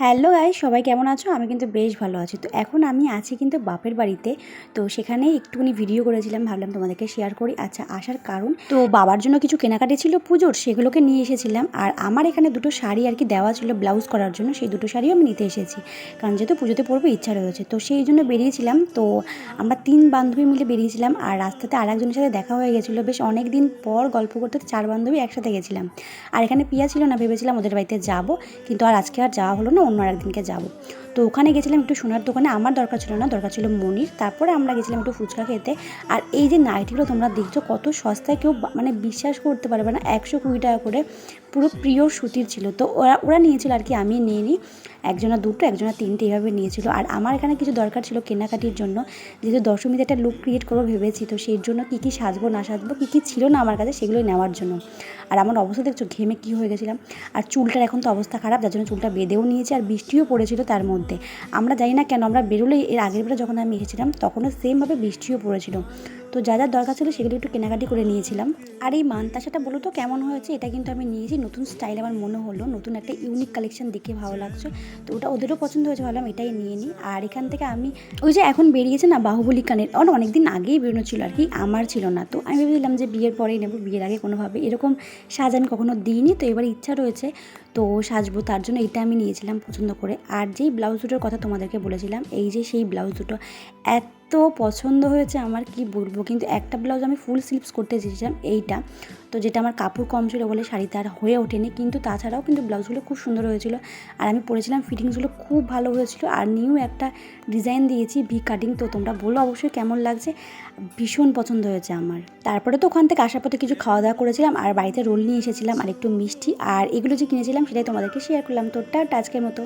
Hello guy সবাই কেমন আছো? আমি কিন্তু বেশ ভালো আছি। তো এখন আমি আছি কিন্তু বাপের বাড়িতে। তো সেখানে একটুখানি ভিডিও করেছিলাম, ভাবলাম তোমাদেরকে শেয়ার করি। আচ্ছা আসার কারণ, তো বাবার জন্য কিছু কেনাকাটি ছিল পুজোর, সেগুলোকে নিয়ে এসেছিলাম। আর আমার এখানে দুটো শাড়ি আর কি দেওয়া ছিল ব্লাউজ করার জন্য, সেই দুটো শাড়িও আমি নিতে এসেছি। কারণ যেহেতু পুজোতে পড়ব ইচ্ছা রয়েছে। তো সেই জন্য বেরিয়েছিলাম। তো আমরা তিন বান্ধবী মিলে বেরিয়েছিলাম। আর রাস্তাতে আর একজনের সাথে দেখা হয়ে গেছিল। বেশ অনেক দিন পর গল্প করতে চার বান্ধবী একসাথে গেছিলাম। আর এখানে পিয়া ছিল না, ভেবেছিলাম ওদের বাড়িতে যাব। কিন্তু আর আজকে আর যাওয়া হলো না। অন্য একদিনকে যাব। তো ওখানে গেছিলাম একটু সোনার দোকানে, আমার দরকার ছিল না, দরকার ছিল মনির। তারপরে আমরা গেছিলাম একটু ফুচকা খেতে। আর এই যে নাইটিগুলো তোমরা দেখছ, কত সস্তায় কেউ মানে বিশ্বাস করতে পারবে না, একশো কুড়ি টাকা করে পুরো প্রিয় সুতির ছিল। তো ওরা ওরা নিয়েছিল আর কি, আমি নিয়ে নিই একজনা দুটো, একজনা তিনটে এইভাবে নিয়েছিল। আর আমার এখানে কিছু দরকার ছিল কেনাকাটির জন্য। যেহেতু দশমীতে একটা লুক ক্রিয়েট করব ভেবেছি, তো সেই জন্য কী কী সাজবো, না সাজবো, কী কী ছিল না আমার কাছে, সেগুলোই নেওয়ার জন্য। আর আমার অবস্থা দেখছ, ঘেমে কী হয়ে গেছিলাম। আর চুলটার এখন তো অবস্থা খারাপ, যার জন্য চুলটা বেঁধেও নিয়েছে, আর বৃষ্টিও পড়েছিল তার মধ্যে। আমরা জানি না কেন, আমরা বেরোলে এর আগের বেলা যখন আমি এসেছিলাম, তখনও সেমভাবে বৃষ্টিও পড়েছিল। তো যা যা দরকার ছিল সেগুলো একটু কেনাকাটি করে নিয়েছিলাম। আর এই মানতাসাটা বলো তো কেমন হয়েছে, এটা কিন্তু আমি নিয়েছি। নতুন স্টাইল আমার মনে হলো, নতুন একটা ইউনিক কালেকশন দেখে ভালো লাগছে। তো ওটা ওদেরও পছন্দ হয়েছে, ভাবলাম এটাই নিয়ে নিই। আর এখান থেকে আমি, ওই যে এখন বেরিয়েছে না বাহুবলী কানের অনেক অনেক দিন আগেই বেরোনো ছিল আর কি, আমার ছিল না। তো আমি ভেবেছিলাম যে বিয়ের পরেই নেব, বিয়ের আগে কোনোভাবে এরকম সাজ আমি কখনো দিইনি। তো এবার ইচ্ছা রয়েছে তো সাজবো, তার জন্য এটা আমি নিয়েছিলাম পছন্দ করে। আর যেই ব্লাউজ দুটোর কথা তোমাদেরকে বলেছিলাম, এই যে সেই ব্লাউজ দুটো এত পছন্দ হয়েছে, আমার কি বলব? কিন্তু একটা ব্লাউজ আমি ফুল স্লিপস করতে চেয়েছিলাম এইটা। তো যেটা আমার কাপড় কম ছিল বলে শাড়িতে আর হয়ে ওঠেনি। কিন্তু তাছাড়াও কিন্তু ব্লাউজগুলো খুব সুন্দর হয়েছিল। আর আমি পরেছিলাম ফিটিংসগুলো খুব ভালো হয়েছিল। আর নিউ একটা ডিজাইন দিয়েছি ভি কাটিং তো তোমরা বলো অবশ্যই কেমন লাগছে। ভীষণ পছন্দ হয়েছে আমার। তারপরে তো ওখান থেকে আসার পথে কিছু খাওয়া দাওয়া করেছিলাম। আর বাড়িতে রোল নিয়ে এসেছিলাম আর একটু মিষ্টি। আর এগুলো যে কিনেছিলাম সেটাই তোমাদেরকে শেয়ার করলাম। তো টাটা, আজকের মতো।